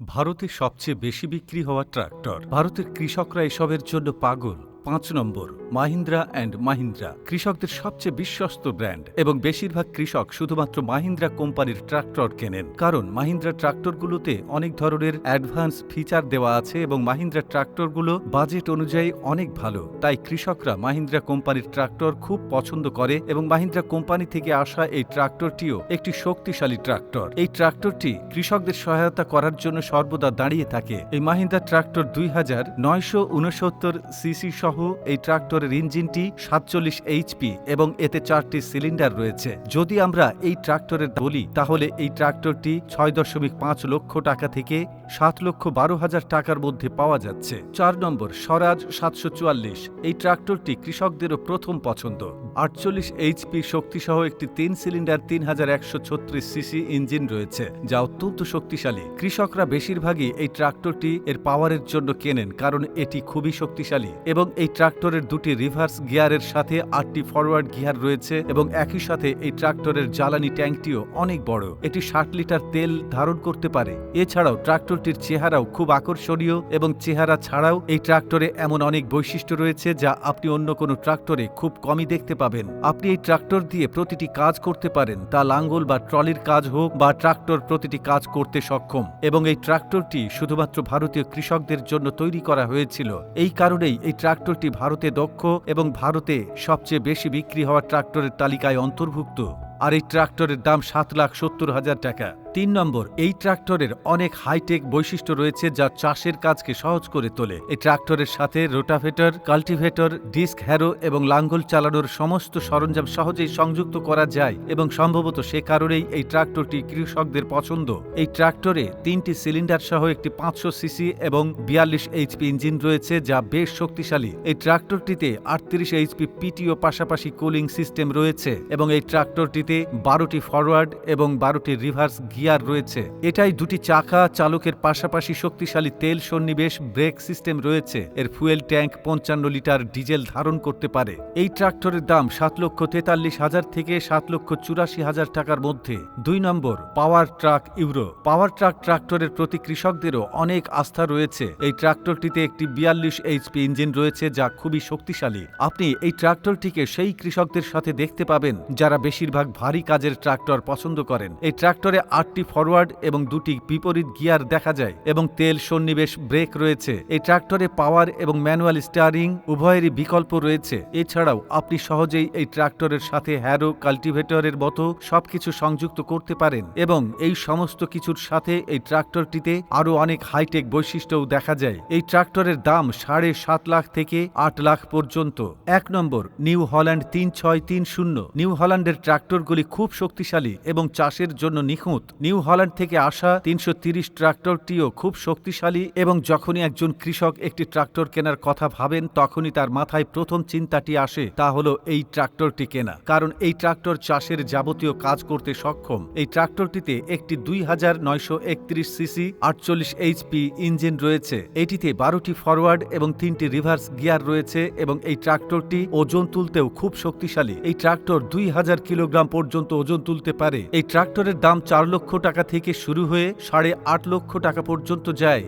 ভারতে সবচেয়ে বেশি বিক্রি হওয়া ট্রাক্টর। ভারতের কৃষকরা এসবের জন্য পাগল। পাঁচ নম্বর, মাহিন্দ্রা অ্যান্ড মাহিন্দ্রা, কৃষকদের সবচেয়ে বিশ্বস্ত ব্র্যান্ড এবং বেশিরভাগ কৃষক শুধুমাত্র মাহিন্দ্রা কোম্পানির ট্রাক্টর কেনেন। কারণ মাহিন্দ্রা ট্রাক্টরগুলোতে অনেক ধরনের অ্যাডভান্স ফিচার দেওয়া আছে এবং মাহিন্দ্রা ট্রাক্টরগুলো বাজেট অনুযায়ী অনেক ভালো। তাই কৃষকরা মাহিন্দ্রা কোম্পানির ট্রাক্টর খুব পছন্দ করে এবং মাহিন্দ্রা কোম্পানি থেকে আসা এই ট্রাক্টরটিও একটি শক্তিশালী ট্রাক্টর। এই ট্রাক্টরটি কৃষকদের সহায়তা করার জন্য সর্বদা দাঁড়িয়ে থাকে। এই মাহিন্দ্রা ট্রাক্টর দুই হাজার নয়শো উনসত্তর সিসি সহ এই ট্রাক্টরের ইঞ্জিনটি সাতচল্লিশ এইচপি এবং এতে চারটি সিলিন্ডার রয়েছে। যদি আমরা এই ট্রাক্টরের বলি, তাহলে এই ট্রাক্টরটি ছয় দশমিক পাঁচ লক্ষ টাকা থেকে সাত লক্ষ বারো হাজার টাকার মধ্যে পাওয়া যাচ্ছে। চার নম্বর, স্বরাজ সাতশো চুয়াল্লিশ। এই ট্রাক্টরটি কৃষকদেরও প্রথম পছন্দ। আটচল্লিশ এইচপি শক্তিসহ একটি তিন সিলিন্ডার তিন হাজার একশো ছত্রিশ সিসি ইঞ্জিন রয়েছে, যা অত্যন্ত শক্তিশালী। কৃষকরা বেশিরভাগই এই ট্রাক্টরটি এর পাওয়ারের জন্য কেনেন, কারণ এটি খুবই শক্তিশালী এবং এই ট্রাক্টরের দুটি রিভার্স গিয়ারের সাথে আটটি ফরওয়ার্ড গিয়ার রয়েছে এবং একই সাথে এই ট্রাক্টরের জ্বালানি ট্যাঙ্কটিও অনেক বড়। এটি ষাট লিটার তেল ধারণ করতে পারে। এছাড়াও ট্রাক্টরটির চেহারাও খুব আকর্ষণীয় এবং চেহারা ছাড়াও এই ট্রাক্টরে এমন অনেক বৈশিষ্ট্য রয়েছে যা আপনি অন্য কোনো ট্রাক্টরে খুব কমই দেখতে পাবেন। আপনি এই ট্রাক্টর দিয়ে প্রতিটি কাজ করতে পারেন, তা লাঙ্গল বা ট্রলির কাজ হোক বা ট্রাক্টর প্রতিটি কাজ করতে সক্ষম। এবং এই ট্রাক্টরটি শুধুমাত্র ভারতীয় কৃষকদের জন্য তৈরি করা হয়েছিল। এই কারণেই এই ট্রাক্টরটি ভারতে দক্ষ এবং ভারতে সবচেয়ে বেশি বিক্রি হওয়া ট্রাক্টরের তালিকায় অন্তর্ভুক্ত। আর এই ট্রাক্টরের দাম সাত লাখ সত্তর হাজার টাকা। তিন নম্বর, এই ট্রাক্টরের অনেক হাইটেক বৈশিষ্ট্য রয়েছে যা চাষের কাজকে সহজ করে তোলে। এই ট্রাক্টরের সাথে রোটাভেটর, কাল্টিভেটর, ডিস্ক হ্যারো এবং লাঙ্গল চালানোর সমস্ত সরঞ্জাম সহজেই সংযুক্ত করা যায় এবং সম্ভবত সে কারণেই এই ট্রাক্টরটি কৃষকদের পছন্দ। এই ট্রাক্টরে তিনটি সিলিন্ডার সহ একটি পাঁচশো সিসি এবং বিয়াল্লিশ এইচপি ইঞ্জিন রয়েছে যা বেশ শক্তিশালী। এই ট্রাক্টরটিতে আটত্রিশ এইচপি পিটিও পাশাপাশি কুলিং সিস্টেম রয়েছে এবং এই ট্রাক্টরটিতে বারোটি ফরওয়ার্ড এবং বারোটি রিভার্স গিয়ার রয়েছে। এটাই দুটি চাকা চালকের পাশাপাশি শক্তিশালী তেল সন্নিবেশ ব্রেক সিস্টেম রয়েছে। এর ফুয়েল ট্যাঙ্ক পঞ্চান্ন লিটার ডিজেল ধারণ করতে পারে। এই ট্রাক্টরের দাম সাত লক্ষ তেতাল্লিশ হাজার থেকে সাত লক্ষ চুরাশি হাজার টাকার মধ্যে। দুই নম্বর, পাওয়ার ট্রাক ইউরো। পাওয়ার ট্রাক ট্রাক্টরের প্রতি কৃষকদেরও অনেক আস্থা রয়েছে। এই ট্রাক্টরটিতে একটি বিয়াল্লিশ এইচপি ইঞ্জিন রয়েছে যা খুবই শক্তিশালী। আপনি এই ট্রাক্টরটিকে সেই কৃষকদের সাথে দেখতে পাবেন যারা বেশিরভাগ ভারী কাজের ট্রাক্টর পছন্দ করেন। এই ট্রাক্টরে আটটি ফরওয়ার্ড এবং দুটি বিপরীত গিয়ার দেখা যায় এবং তেল সন্নিবেশ ব্রেক রয়েছে। এই ট্রাক্টরে পাওয়ার এবং ম্যানুয়াল স্টারিং উভয়েরই বিকল্প রয়েছে। এছাড়াও আপনি সহজেই এই ট্রাক্টরের সাথে হ্যারো কাল্টিভেটরের মতো সবকিছু সংযুক্ত করতে পারেন এবং এই সমস্ত কিছুর সাথে এই ট্রাক্টরটিতে আরও অনেক হাইটেক বৈশিষ্ট্যও দেখা যায়। এই ট্রাক্টরের দাম সাড়ে সাত লাখ থেকে আট লাখ পর্যন্ত। এক নম্বর নিউ হল্যান্ড তিন ছয় তিন শূন্য। নিউ হল্যান্ডের ট্রাক্টরগুলি খুব শক্তিশালী এবং চাষের জন্য নিখুঁত। নিউ হল্যান্ড থেকে আসা তিনশো তিরিশ ট্রাক্টরটিও খুব শক্তিশালী এবং যখনই একজন কৃষক একটি ট্রাক্টর কেনার কথা ভাবেন, তখনই তার মাথায় প্রথম চিন্তাটি আসে, তা হলো এই ট্রাক্টরটি কেনা। কারণ এই ট্রাক্টর চাষের যাবতীয় কাজ করতে সক্ষম। এই ট্রাক্টরটিতে একটি দুই হাজার নয়শো একত্রিশ সিসি, আটচল্লিশ এইচপি ইঞ্জিন রয়েছে। এটিতে বারোটি ফরওয়ার্ড এবং তিনটি রিভার্স গিয়ার রয়েছে এবং এই ট্রাক্টরটি ওজন তুলতেও খুব শক্তিশালী। এই ট্রাক্টর দুই হাজার কিলোগ্রাম পর্যন্ত ওজন তুলতে পারে। এই ট্রাক্টরের দাম চার লক্ষ টাকা থেকে শুরু হয়ে সাড়ে আট লক্ষ টাকা পর্যন্ত যায়।